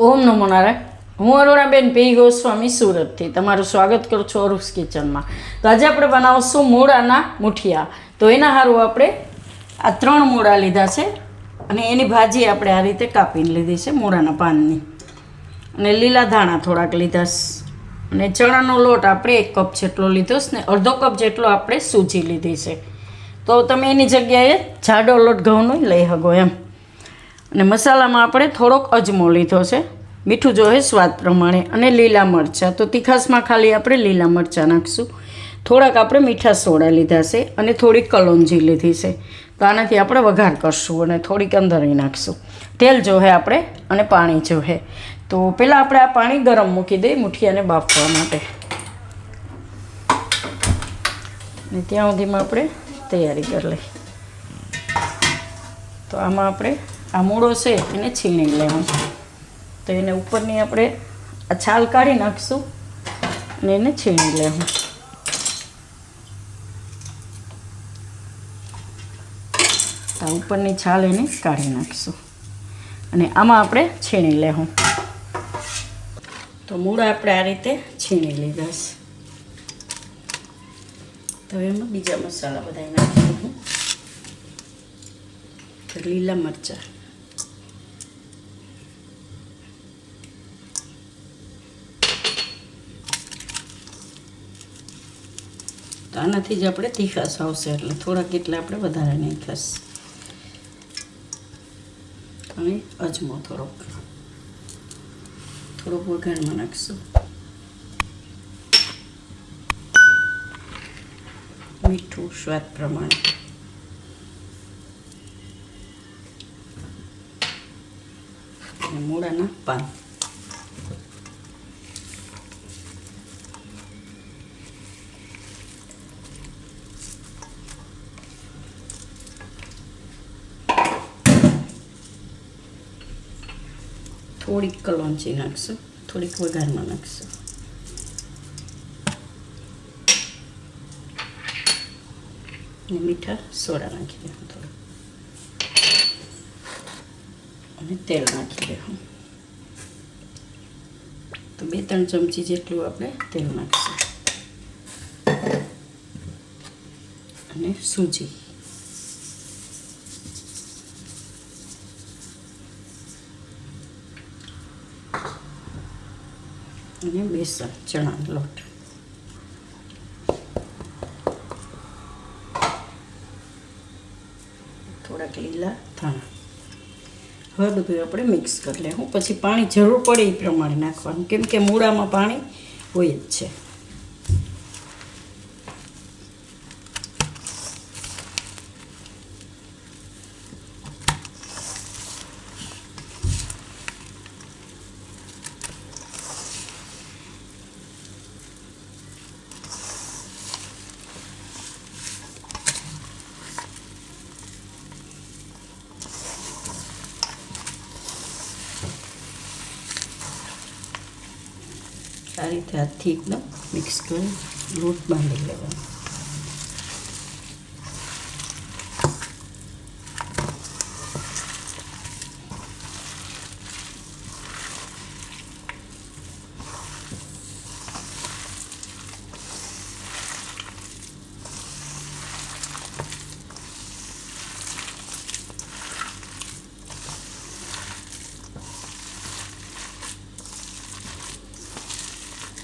ઓમ નમો નારાયણ. હું અરુણાબેન પી ગોસ્વામી સુરતથી તમારું સ્વાગત કરું છું અરુસ કિચનમાં. તો આજે આપણે બનાવશું મૂળાના મુઠિયા. તો એના સારું આપણે આ ત્રણ મૂળા લીધા છે અને એની ભાજી આપણે આ રીતે કાપીને લીધી છે મૂળાના પાનની. અને લીલા ધાણા થોડાક લીધા અને ચણાનો લોટ આપણે એક કપ જેટલો લીધો છે ને અડધો કપ જેટલો આપણે સૂજી લીધી છે. તો તમે એની જગ્યાએ જાડો લોટ ઘઉંનો લઈ શકો એમ. અને મસાલામાં આપણે થોડોક અજમો લીધો છે. મીઠું જોઈએ સ્વાદ પ્રમાણે અને લીલા મરચાં. તો તીખાસમાં ખાલી આપણે લીલા મરચાં નાખીશું. થોડાક આપણે મીઠા સોડા લીધા છે અને થોડીક કલોંજી લીધી છે. તો આનાથી આપણે વઘાર કરશું અને થોડીક અંદર નાખીશું. તેલ જોહે આપણે અને પાણી જોહે તો પહેલાં આપણે આ પાણી ગરમ મૂકી દઈએ મુઠિયાને બાફવા માટે. ને ત્યાં સુધીમાં આપણે તૈયારી કરી લઈએ. તો આમાં આપણે આ મૂળો છે એને છીણી લેવું તો એને ઉપરની આપણે આ છાલ કાઢી નાખીશું અને એને છીણી લેવું આ ઉપરની છાલ એને કાઢી નાખીશું. અને આમાં આપણે છીણી લેવું તો મૂળા આપણે આ રીતે છીણી લીધા છે. તો એમાં બીજા મસાલા બધા નાખી દઉં લીલા મરચાં. તો આનાથી જ આપણે તીખાશ આવશે એટલે થોડાક એટલે આપણે વધારે નહીં ખાસ અને અજમો થોડોક. થોડોક વઘારમાં નાખશું. મીઠું સ્વાદ પ્રમાણે. મૂળાના પાન. થોડીક કલોંચી નાખશું, થોડીક વઘારમાં નાખશું. અને મીઠા સોડા નાખી દેવું થોડું. અને તેલ નાખી દેવું તો બે ત્રણ ચમચી જેટલું આપણે તેલ નાખીશું. અને સૂજી. અને બેસન ચણાનો લોટ થોડાક લીલા. ધાણા હવે બધું આપણે મિક્સ કરી લેવું પછી પાણી જરૂર પડે એ પ્રમાણે નાખવાનું. કેમ કે મૂળામાં પાણી હોય જ છે. આ રીતે હાથથી એકદમ મિક્સ કરી લોટ બાંધી લેવાનો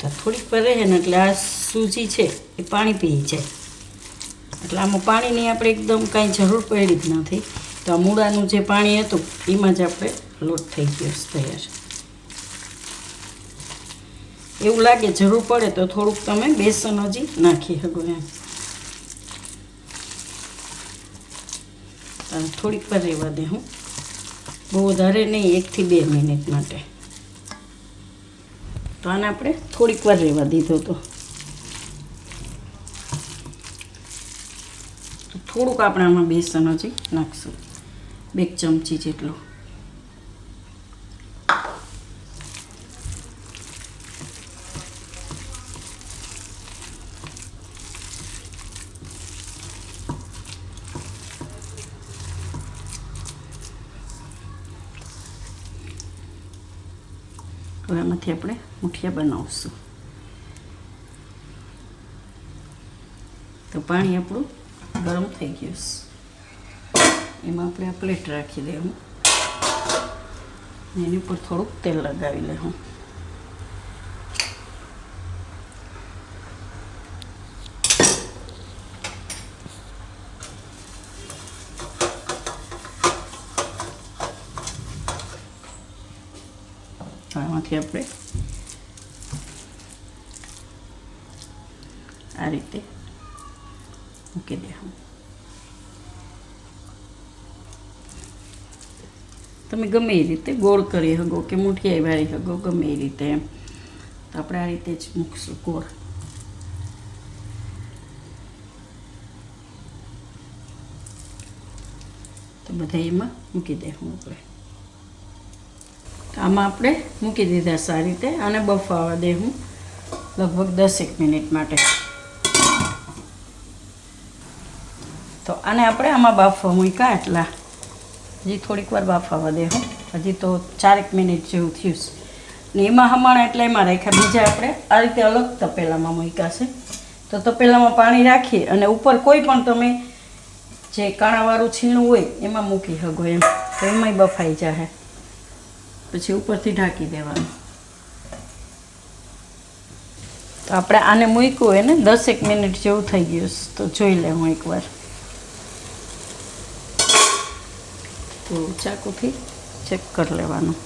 તો થોડીક પર રહે ને એટલે આ સૂજી છે, એ પાણી પી જાય. એટલે આમાં પાણીની આપણે એકદમ કાંઈ જરૂર પડી જ નથી. તો આ મૂળાનું જે પાણી હતું, એમાં જ આપણે લોટ થઈ ગયો તૈયાર. એવું લાગે જરૂર પડે તો થોડુંક તમે બેસન હજી નાખી શકો એમ. થોડીક પર રહેવા દે હું. બહુ વધારે નહીં એકથી બે મિનિટ માટે. તો આને આપણે થોડીક વાર રહેવા દીધો તો થોડુંક આપણે આમાં બેસન હજી નાખશું. બે ચમચી જેટલું. આમાંથી આપણે મુઠિયા બનાવશું. તો પાણી આપણું ગરમ થઈ ગયું છે. એમાં આપણે આ પ્લેટ રાખી દેવું. એની ઉપર થોડુંક તેલ લગાવી લેવું. તો આમાંથી આપણે. આ રીતે મૂકી દેવું તમે ગમે એ રીતે ગોળ કરી શકો કે મુઠિયાઈ વાળી શકો ગમે એ રીતે એમ. તો આપણે આ રીતે જ મૂકશું ગોળ. તો બધા એમાં મૂકી દેવું આપણે. આમાં આપણે મૂકી દીધા સારી રીતે અને બફાવા દે હું લગભગ દસેક મિનિટ માટે. તો આને આપણે આમાં બાફવા મૂક્યા એટલા. હજી થોડીક વાર બાફાવા દેવું હજી તો ચારેક મિનિટ જેવું થયું છે. ને એમાં હમણાં એટલે એમાં રાખ્યા. બીજા આપણે આ રીતે અલગ તપેલામાં મૂક્યા તો તપેલામાં પાણી રાખી અને ઉપર કોઈ પણ તમે જે કાણાવાળું છીણું હોય એમાં મૂકી શકો એમ. તો એમાંય બફાઈ જાય પછી ઉપરથી ઢાંકી દેવાનું. તો આપણે આને મૂક્યું હોય ને દસેક મિનિટ જેવું થઈ ગયું. તો જોઈ લે હું એકવાર. તો ચાકુથી ચેક કરી લેવાનું.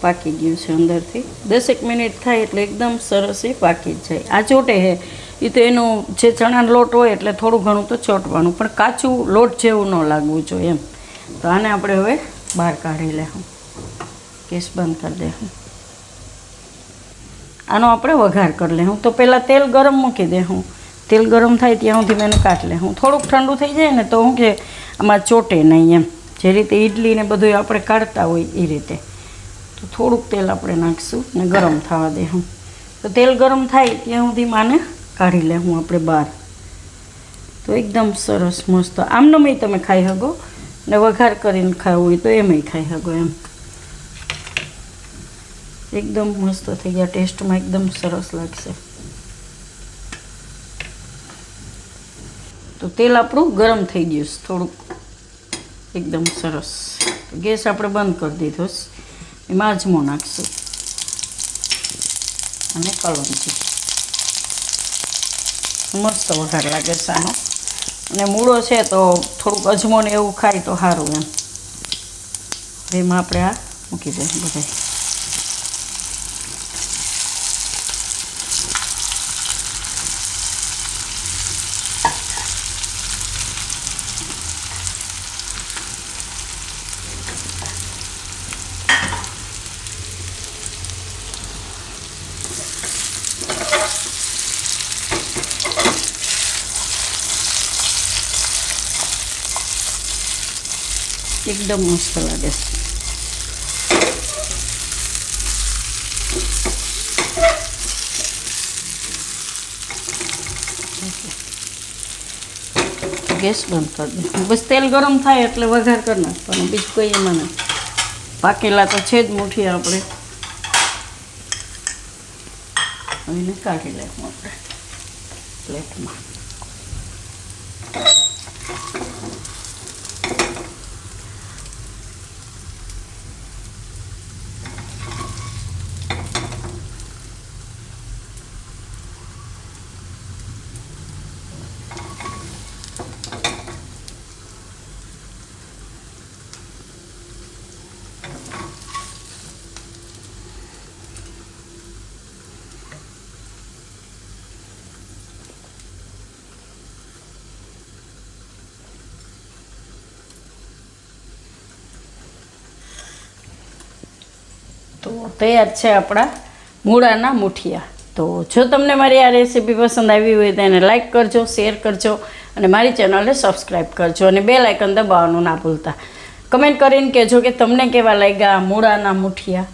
પાકી ગયું છે અંદરથી. દસેક મિનિટ થાય એટલે એકદમ સરસ એ પાકી જ જાય. આ ચોટે હે. એ તો એનો જે ચણાનો લોટ હોય એટલે થોડું ઘણું તો ચોંટવાનું, પણ કાચું લોટ જેવું ન લાગવું જોઈએ એમ. તો આને આપણે હવે બહાર કાઢી લેવું ગેસ બંધ કરી દેવું આનો આપણે વઘાર કરી લેવું તો પહેલાં તેલ ગરમ મૂકી દેવું તેલ ગરમ થાય ત્યાં સુધી એને કાઢી લેવું થોડુંક ઠંડુ થઈ જાય ને તો હું કે આમાં ચોટે નહીં એમ. જે રીતે ઇડલી ને બધું આપણે કાઢતા હોય એ રીતે. તો થોડુંક તેલ આપણે નાખીશું ને ગરમ થવા દેશું તો તેલ ગરમ થાય ત્યાં સુધી માને કાઢી લેવું આપણે બહાર. તો એકદમ સરસ, મસ્ત. આમનમય તમે ખાઈ શકો. ને વઘાર કરીને ખાવું હોય તો એમાંય ખાઈ શકો એમ. એકદમ મસ્ત થઈ ગયા. ટેસ્ટમાં એકદમ સરસ લાગશે. તો તેલ આપણું ગરમ થઈ ગયું છે થોડુંક. એકદમ સરસ. ગેસ આપણે બંધ કરી દીધો છે. એમાં અજમો નાખશું. અને કલંજી મસ્ત વઘાર લાગે આનો. અને મૂળો છે તો થોડુંક અજમો ને એવું ખાય તો સારું એમ. એમાં આપણે આ મૂકી દઈએ બધા એકદમ મસ્ત લાગે. ગેસ બંધ કરી દે. બસ તેલ ગરમ થાય એટલે વઘાર કરી પણ બીજું કોઈ એમાં નથી પાકેલા તો છે જ મુઠી આપણે. એને કાઢી લેવું આપણે. પ્લેટમાં. તો તૈયાર છે આપણા મૂળાના મુઠિયા. તો જો તમને મારી આ રેસીપી પસંદ આવી હોય તો એને લાઇક કરજો, શેર કરજો અને મારી ચેનલને સબસ્ક્રાઈબ કરજો અને બે લાઇકન દબાવવાનું ના ભૂલતા. કમેન્ટ કરીને કહેજો કે તમને કેવા લાગ્યા મૂળાના મુઠિયા.